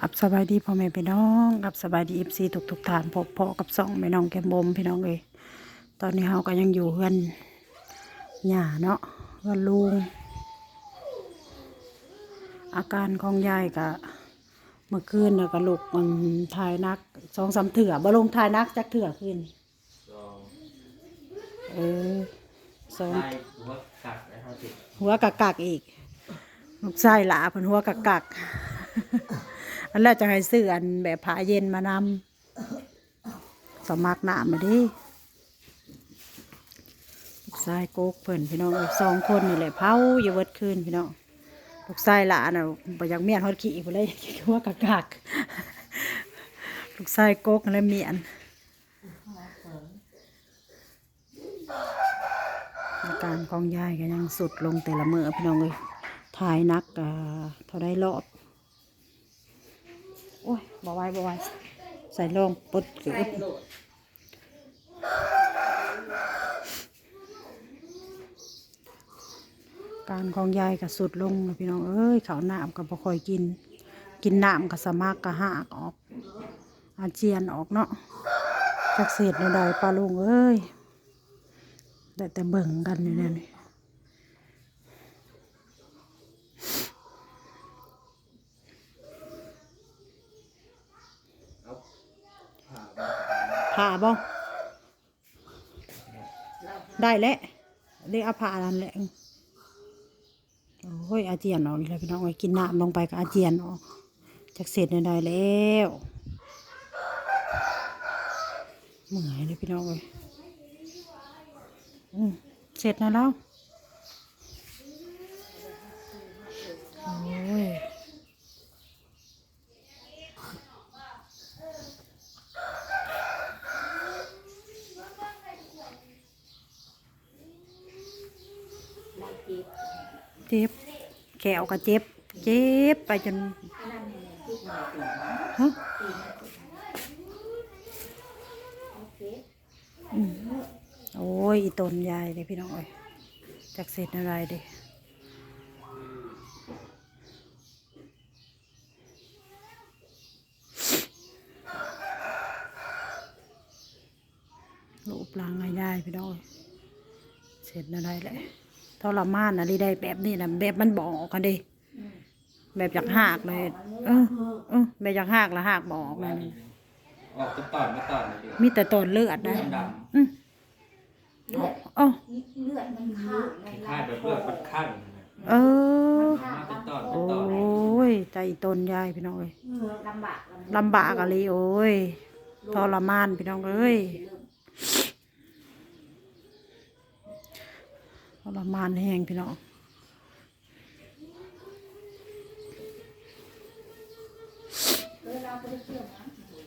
กับสบายดีพ่อแม่พี่น้องกับสบายดีเอฟซีทุกทุกๆท่านพบพ่อกับสองแม่น้องแก้มบมพี่น้องเอยตอนนี้เฮาก็ยังอยู่เฮือนหย่าเนาะเฮือนลุงอาการของยายก็เมื่อคืนน่ะก็ลุกมันทายนักสองสามเถื่อบ่ลงทายนักจักเถื่อคืนลองเออสองได้หัวกัดได้เท่าติดหัวกักกักๆอีกลูกชายหลาเพิ่นหัวกักกักๆ อันแรกจะให้ซื้ออันแบบผ้าเย็นมานำสมัครน้ำมาดิลูกชายโกกเพิ่นพี่น้องสองคนนี่แหละเผาอยู่เวิดคืนพี่น้องลูกชายหลานน่ะบ่อยากเมียนฮอดขี้บ่เลยหัวกักกักลูกชายโกกและเมียนอาการของยายก็ยังสุดลงแต่ละมื้อพี่น้องเอ้ยถ่ายนักอ่าเท่าได้รอบ โอ้ยบ่ไหวบ่ไหวใส่ลงปดเกือบการของยายก็สุดลงแล้วพี่น้องเอ้ยข้าวน้ำก็บ่ค่อยกิน กินหน้ำก็สมากก็หากออก อาเจียนออกเนาะจักเศษใดๆปลาลุงเอ้ยได้แต่เบิ่งกันอยู่เนี่ยนี่ ผ่าบ่ได้แล้วเรียกเอาผ่านั่นแหละโอ้ยอาเจียนออกนี่แหละพี่น้องไอ้กินน้ำลงไปก็อาเจียนออกจากเสร็จเนี่ยได้แล้วเหมื่อยเลยพี่น้องเลยเสร็จนะแล้วโอ้ย เจ็บ แขวก็เจ็บ เจ็บไปจนฮะโอ้ยอีตนยายเลยพี่น้องเอ้ยจากเสร็จอะไรเดิลูกปลางให้ยายพี่น้องเอ้ยเสร็จอะไรแหละ ทรมานอะไรได้แบบนี้นะแบบมันบอกกันดิแบบอยากหักเลยเออเออแบบอยากหักแล้วหักบอกเลยนี่ออกจะตอนไม่ตอนเลยดิมีแต่ตนเลือดได้ดอืมโอ้เลือดมันข้างในำคล้ายๆแบบเลือดมันขั้นนะเออมาเป็นตอนโอเป็นตอน้ยใจตนยายพี่น้องเอ้ยลำบากลำบากอะไรโอ้ยทรมานพี่น้องเอ้ย ทรมานแห้งพี่น้อง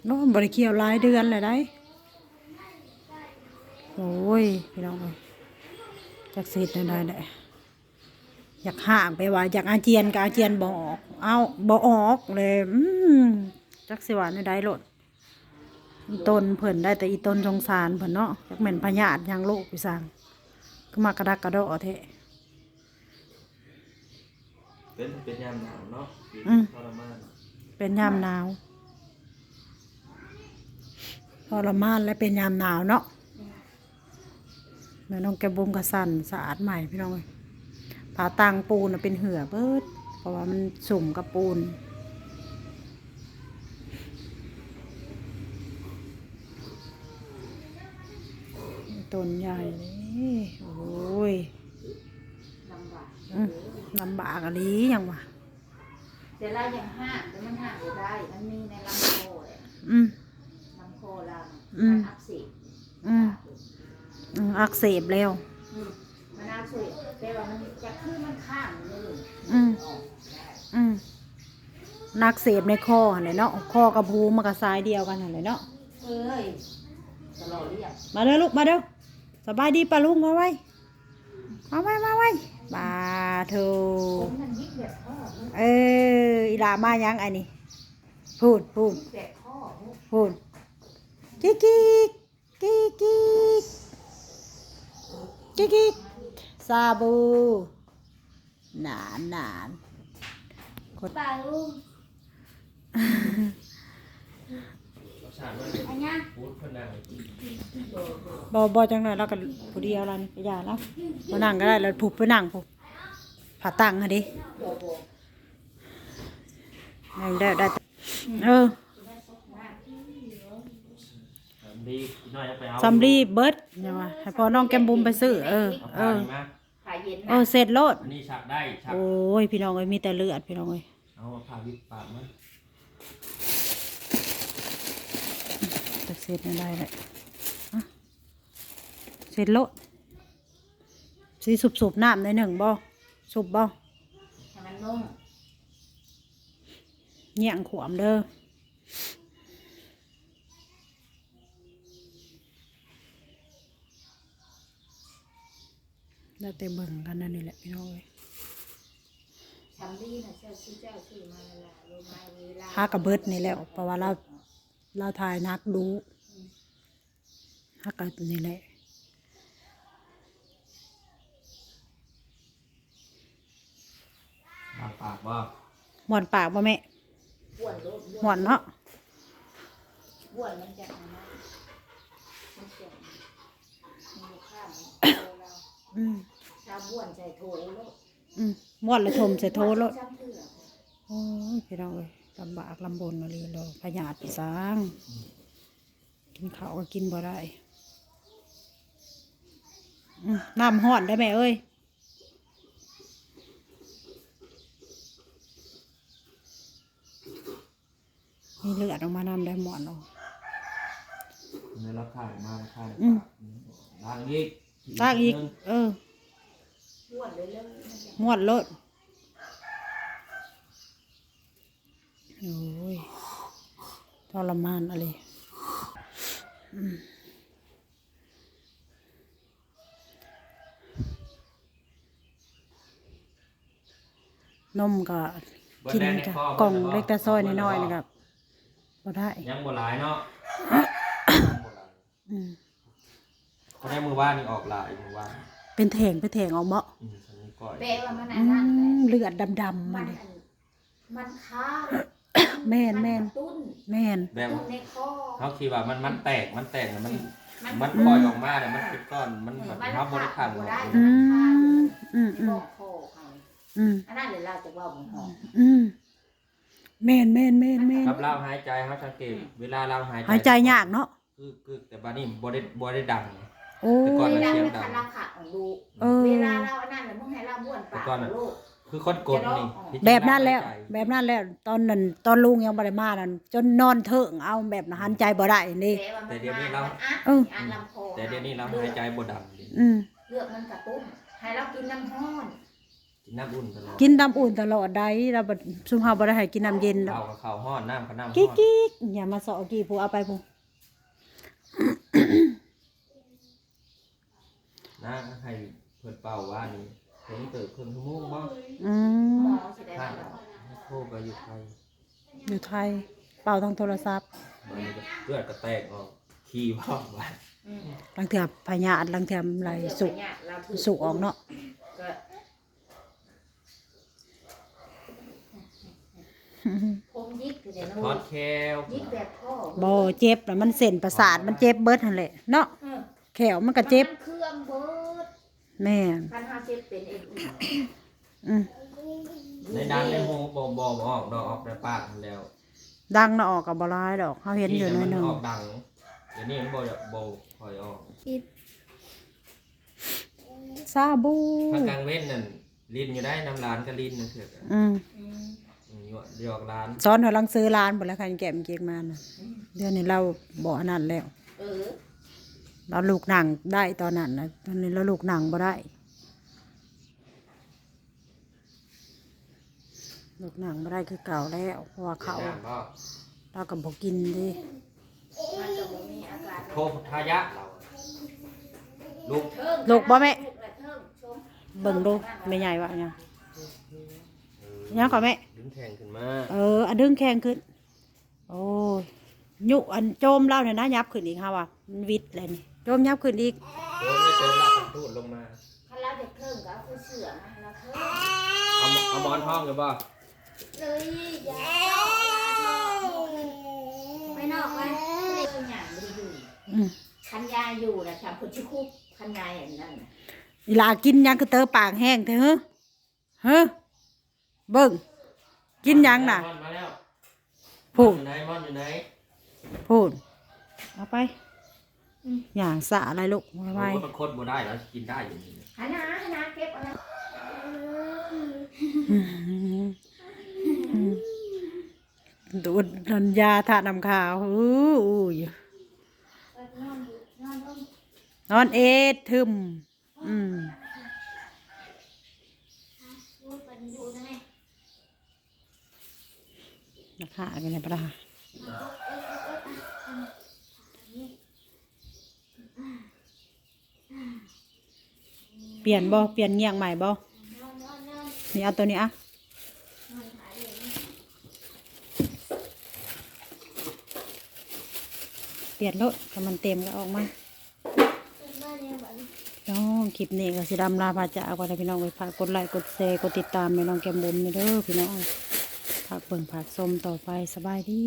น้บริเคียวหลายเดือนเลยได้โอ้ยพี่น้องเอ้ยจักเสร็จได้แหละอยากห่างไปว่าอยากอาเจียนก็อาเจียนบอก เอาบอออกเลยอืมจักสิวานได้โลดต้นเพิ่นได้แต่อีต้นสงสารเพิ่นเนาะจักเหม็นพญาติยังโลกพี่สั่ง ก็มากระดักกระโดดเทะเป็นเป็นยามหนาวเนาะอืมทรมานเป็นยามหนาวทรมานและเป็นยามหนาวเนาะแม่น้องแกบุมกระสันสะอาดใหม่พี่น้องเอ้ยผาตังปูนน่ะเป็นเหือเบิด เพราะว่ามันสุ่มกับปูนต้นใหญ่เลยโอ้ย ลำบาก อืม ลำบากอะลียังวะแต่เรายังห้างแต่มันห้างไม่ได้ มันมีในลำโพเลยอืมลำโพเราอืมมันอักเสบอืมอืมอักเสบแล้วอืมมันอักเสบแต่ว่ามันจะขึ้นมันข้างเลยอืมออกได้อืมนักเสพในคอหั่นแหละเนาะคอกับหูมันก็สายเดียวกันหั่นแหละเนาะเอ้ยตลอดเรียกมาเด้อลูกมาเด้อสบายดีปะลุงมาไว้ มาไว้มาไว้บาเธอเอออีลามายังไอ้นี่พูดพูดพูดกิ๊กกิ๊กกิ๊กกิ๊กกิ๊กกิ๊กซาบูหนานหนานปลาลูกรส ชาติมันอันเนี้ยพูดคนนั่งบ่บ่จังได๋แล้วก็ผู้เดียวแล้วนี่ไปยาแล้วบ่นั่งก็ได้แล้วผูกไปนั่งผูกผ่าตั้งหั่นดิบ่บ่นั่งได้ได้แต่เออดีน้อยจะไปเอาซัมรีเบิดเนี่ยว่าให้พ่อน้องแก้มบุ๋มไปซื้อเออเอาเอผ้าอนี่มาขายเย็นเอนะอเสร็จโลดอันนี้ฉักได้ฉักโอ้ยพี่น้องเอ้ยมีแต่เลือดพี่น้องเอ้ยเอาผ้าวิบปากมันจะ เสร็จไม่ได้เลยอะเสร็จโลดสีสุบๆน้ำในหนึ่งบ่สุบบ่ให้มันนุ่มเงี่ยงขวามเด้อแล้วแต่เบิ่งกันนั่นนี่แหละพี่น้องเอ้ยทำดีนะเจ้าชื่อเจ้าชื่อมาละละรู้ไหมเวลาหากระเบิดนี่แหล้วเพราะว่าเราเราถ่ายนักดู หากระนี่แหละปากปากว่าหมอนปากบ่แม่บ้วนรถหมอนเนาะบ้วนมันจะอะไรมันจะมันอยู่ข้างมันโตเราอืมถ้าบ้วนใส่โถแล้วอืมหมอนละทมใส่โทรถจำเถื่อโอ้ยพี่น้องเอ้ยลำบากลำบนมาเลยเราพยาธิสร้าง กินข้าวก็กินบ่ได้อืม น้ำห้อนได้ไหมเอ้ยมีเลือดออกมานำได้หมอนเนาะในราคามาราคาอืมล้างอีกลากอีก เออบ้วนเลยเลยมันจะหมวดรถโอ้ยทรมานอะไรอืม นมก็กินจ้ะกล่องเล็กแต่ซอยน้อยๆนะครับบ่ได้ยังบ่หลายเนาะอืมเขาได้มือว่านนี่ออกหลายมือว่านเป็นแถงเป็นแถงออกเมาะอืมฉันนี่ก่อยเปะว่ามันอือันนั้นแหละมเลือดดำๆมัมานเลยอันมันค้าแม่นแม่นกระตุ้นแม่นแบบตุ้นในคอเขาคิดว่ามันมันแตกมันแตกน่ะมัน มันมันปล่อยออกมาเนี่ยมันเป็นก้อนมันเอแบอบมันเขาบริขังบ่ออกได้อืมันค้ามอืมอืม บอกค อเขาอืมอันนั้นเลยเราจะว่าบ่หอมอืมแม่นแม่นแม่นแม่นครับเราหายใจเขาสังเกตเวลาเราหายใจหายใจยากเนาะคือคือแต่บ้านนี้บ่ได้บ่ได้ดัง โอ้แต่ก่อน เวลาเสียงมันดังคันเราขาดของดูเออ เวลาเราอันนั้นน่ะมึงให้เราบ้วนปากแต่ก่อนน่ะลูก คือคนกดนี่ที่จริงแบบนั้นแล้วหายใจแบบนั้นแล้ว ตอนนั้นตอนลุงยังบ่ได้มานั่นจนนอนเถิงเอาแบบนั้นหันใจบ่ได้นี่ แต่ว่ามันแต่เดี๋ยวนี้เราอัดเอออัดลำคอแต่เดี๋ยวนี้เราหายใจบ่ดังเลยอืม เลือกมันกระตุ้นให้เรากินน้ำห้อน กินน้ำอุ่นตลอดกินน้ำอุ่นตลอดได้แล้วบัดซุมเฮาบ่ได้ให้กินน้ำเย็นดอกข้าวกับข้าวห้อนน้ำกับน้ำห้กิ๊กอนกิ๊กอย่ามาสอกี่ผู้เอาไปผู้น้าให้เพิ่นเป่าว่านี่ผมเติบครึ่งชั่วโมงบ่อืหมมอสิได้ถ้าแล้วโทรไปอยู่ไทยอยู่ไทย เป่าทางโทรศัพท์มันก็เลือดก็แตกออกขี้บ้องว่าอืมลังเทื่อพญาธิลังเทื่อไหลสุกเนี่ยเราถือสุกออกเนาะ ผมยิกคือเดี๋ยวนะทอดแควยิกแบบพ่อบ่เจ็บแล้วมันเส้นประสาทมันเจ็บเบิดหั่นแหละเนาะเออแขวมันก็เจ็บมันเครื่องเบิดแม่นคันหาเจ็บเป็นเองอีกอืมในดังในหูบ่บ่บ่ออกดอกออกแต่ปากนั่นแล้วดังน่ะออกก็บ่ร้ายดอกเฮาเห็นอยู่หน่อยหนึงมัออกดังเดี๋ยวนี้มันบ่บ่คอยออกซาบู ถ้ากลางเว้นนั่นลิ้นอยู่ได้น้ำร้านก็ลิ้นนั่นเถือกอะอืม อืมอืมอยู่หยอกร้านซ้อนเขาลังซื้อร้านหมดแล้วค่ะแก้มเกียกมาน่ะเดี๋ยวนี้เราบ่อันนั้นแล้วเออเราลูกหนังได้ตอนนั้นนะตอนนี้เราลูกหนังบ่ได้ ลูกหนังบ่ได้คือเก่าแล้วเพราะว่าเขาน้ำบ่เราก็บ่กินดิมันก็บ่มีอาการโทษทายะเราลูก เทิงลูกบ่แม่ลูกและเทิงชมเบิ่งดูแม่ใหญ่ว่าหยัง ยังก่อนแม่ดึงแข็งขึ้นมาเอออันดึงแข็งขึ้น โอ้ยยุอันโจมเล่าเนี่ยนะยับขึ้นอีกค่ะว่ะมันวิดเลยนี่โจมยับขึ้นอีกโดนไม่เจอแล้วตูดลงมาคาราเด็กเครื่องก็คือเสือมาแล้วเครื่องเอาเอาหมอนห้องกันป่ะเลยย่าไม่นอกนะเลยขยันไม่อยู่คันยาอยู่นะแถมผลชิคุกคันยาอย่างนั้นเวลากินยังก็เตอปากแห้งเถอะเฮ้อ เฮ้อเบิ่งกินหยังน่ะมอนมาแล้วพูด อยู่ไหนมอนอยู่ไหนพูดเอาไปอย่างสะอะไรลูกไว้ไว้โอ้ยมันโคตรบ่ได้แล้วกินได้อยู่นี่หานาหานาเก็บเอานะดูดนันยาทานำขาวอู้อู้ยนอนอยู่นอนลงนอนเอ็ดทึมอืม ดูเป็นดูนะแม่ ราคากันเลยปะล่ะเปลี่ยนบ่เปลี่ยนเงียงใหม่บ่นอนนอนนอนนี่เอาตัวนี้อะเปลี่ยนรถถ้ามันเต็มก็ออกมาน้องคลิปนี้ก็สิดำลาพาจากว่าพี่น้องไปฝากกดไลค์กดแชร์กดติดตามแม่น้องแกมบุมนี่เด้อพี่น้อง ผักเบิ่งผักสมต่อไปสบายดี